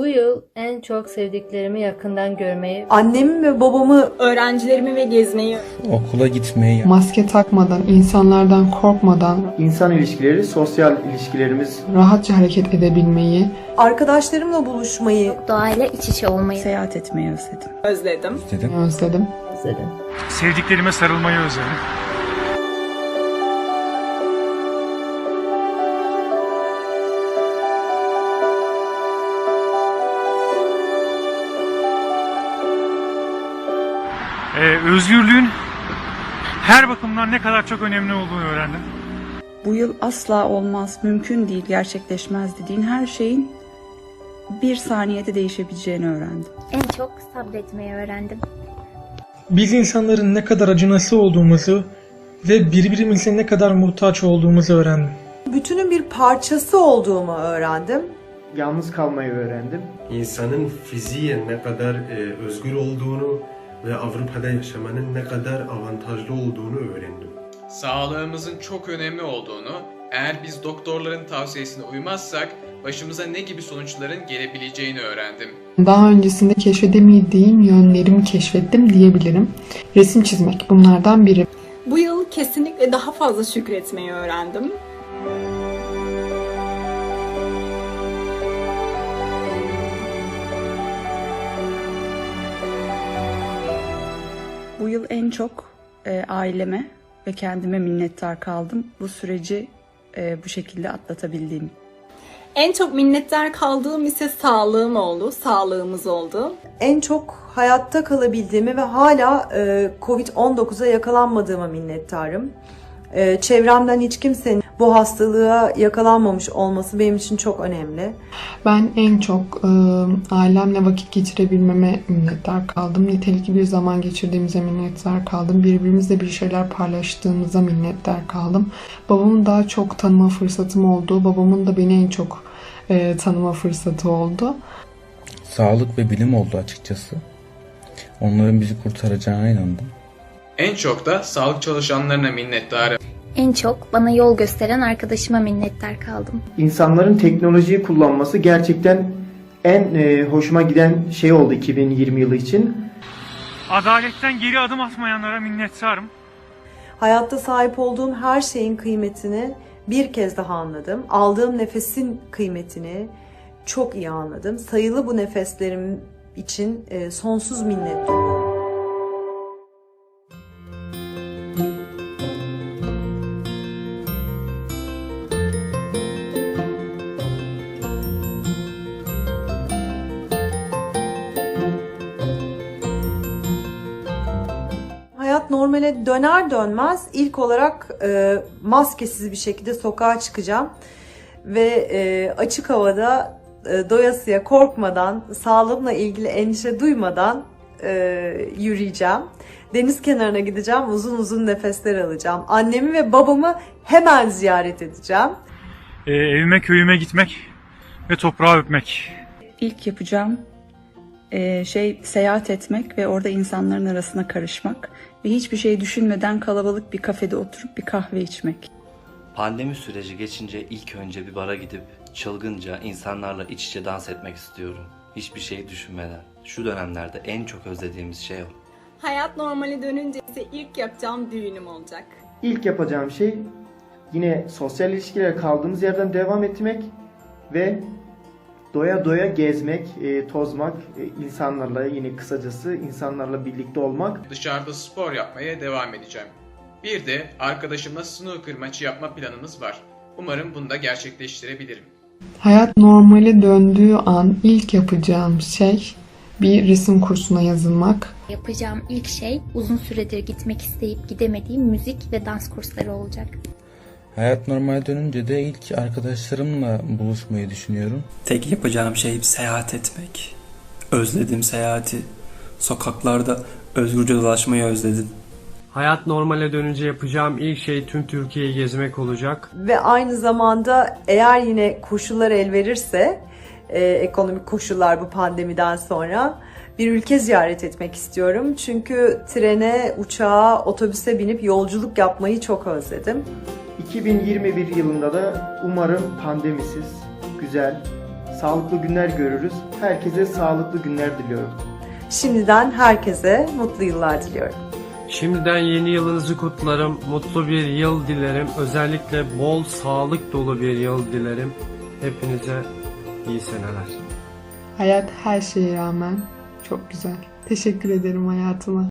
Bu yıl en çok sevdiklerimi yakından görmeyi Annemi ve babamı öğrencilerimi ve gezmeyi Okula gitmeyi, Maske takmadan, insanlardan korkmadan İnsan ilişkileri, sosyal ilişkilerimiz rahatça hareket edebilmeyi, arkadaşlarımla buluşmayı Doğayla iç içe olmayı Seyahat etmeyi özledim. özledim. dedim. özledim. özledim. Sevdiklerime sarılmayı özledim. Ee, özgürlüğün her bakımdan ne kadar çok önemli olduğunu öğrendim. Bu yıl asla olmaz, mümkün değil, gerçekleşmez dediğin her şeyin bir saniyede değişebileceğini öğrendim. en çok sabretmeyi öğrendim. Biz insanların ne kadar acınası olduğumuzu ve birbirimize ne kadar muhtaç olduğumuzu öğrendim. bütünün bir parçası olduğumu öğrendim. yalnız kalmayı öğrendim. insanın fiziğen ne kadar e, özgür olduğunu ve Avrupa'da yaşamanın ne kadar avantajlı olduğunu öğrendim. Sağlığımızın çok önemli olduğunu, eğer biz doktorların tavsiyesine uymazsak başımıza ne gibi sonuçların gelebileceğini öğrendim. Daha öncesinde keşfedemediğim yönlerimi keşfettim diyebilirim. Resim çizmek bunlardan biri. Bu yıl kesinlikle daha fazla şükretmeyi öğrendim. Bu yıl en çok e, aileme ve kendime minnettar kaldım. Bu süreci e, bu şekilde atlatabildiğim. En çok minnettar kaldığım ise sağlığım oldu, sağlığımız oldu. En çok hayatta kalabildiğimi ve hala e, Covid-19'a yakalanmadığıma minnettarım. E, çevremden hiç kimsenin bu hastalığa yakalanmamış olması benim için çok önemli. Ben en çok e, ailemle vakit geçirebilmeme minnettar kaldım. Nitelikli bir zaman geçirdiğimize minnettar kaldım. Birbirimizle bir şeyler paylaştığımıza minnettar kaldım. Babamın daha çok tanıma fırsatım oldu. Babamın da beni en çok e, tanıma fırsatı oldu. Sağlık ve bilim oldu açıkçası. Onların bizi kurtaracağına inandım. En çok da sağlık çalışanlarına minnettarım. En çok bana yol gösteren arkadaşıma minnettar kaldım. İnsanların teknolojiyi kullanması gerçekten en e, hoşuma giden şey oldu 2020 yılı için. Adaletten geri adım atmayanlara minnettarım. Hayatta sahip olduğum her şeyin kıymetini bir kez daha anladım. Aldığım nefesin kıymetini çok iyi anladım. Sayılı bu nefeslerim için e, sonsuz minnet duyuyorum. Normale döner dönmez ilk olarak e, maskesiz bir şekilde sokağa çıkacağım ve e, açık havada e, doyasıya korkmadan, sağlığımla ilgili endişe duymadan e, yürüyeceğim. Deniz kenarına gideceğim, uzun uzun nefesler alacağım. Annemi ve babamı hemen ziyaret edeceğim. Ee, evime köyüme gitmek ve toprağı öpmek. İlk yapacağım e, şey seyahat etmek ve orada insanların arasına karışmak ve hiçbir şey düşünmeden kalabalık bir kafede oturup bir kahve içmek. Pandemi süreci geçince ilk önce bir bara gidip çılgınca insanlarla iç içe dans etmek istiyorum. Hiçbir şey düşünmeden. Şu dönemlerde en çok özlediğimiz şey o. Hayat normale dönünce ise ilk yapacağım düğünüm olacak. İlk yapacağım şey yine sosyal ilişkilere kaldığımız yerden devam etmek ve doya doya gezmek, e, tozmak, e, insanlarla yine kısacası insanlarla birlikte olmak. Dışarıda spor yapmaya devam edeceğim. Bir de arkadaşımla snooker maçı yapma planımız var. Umarım bunu da gerçekleştirebilirim. Hayat normale döndüğü an ilk yapacağım şey bir resim kursuna yazılmak. Yapacağım ilk şey uzun süredir gitmek isteyip gidemediğim müzik ve dans kursları olacak. Hayat normale dönünce de ilk arkadaşlarımla buluşmayı düşünüyorum. Tek yapacağım şey seyahat etmek. Özledim seyahati. Sokaklarda özgürce dolaşmayı özledim. Hayat normale dönünce yapacağım ilk şey tüm Türkiye'yi gezmek olacak. Ve aynı zamanda eğer yine koşullar el verirse, e, ekonomik koşullar bu pandemiden sonra bir ülke ziyaret etmek istiyorum. Çünkü trene, uçağa, otobüse binip yolculuk yapmayı çok özledim. 2021 yılında da umarım pandemisiz, güzel, sağlıklı günler görürüz. Herkese sağlıklı günler diliyorum. Şimdiden herkese mutlu yıllar diliyorum. Şimdiden yeni yılınızı kutlarım. Mutlu bir yıl dilerim. Özellikle bol sağlık dolu bir yıl dilerim. Hepinize iyi seneler. Hayat her şeye rağmen çok güzel. Teşekkür ederim hayatıma.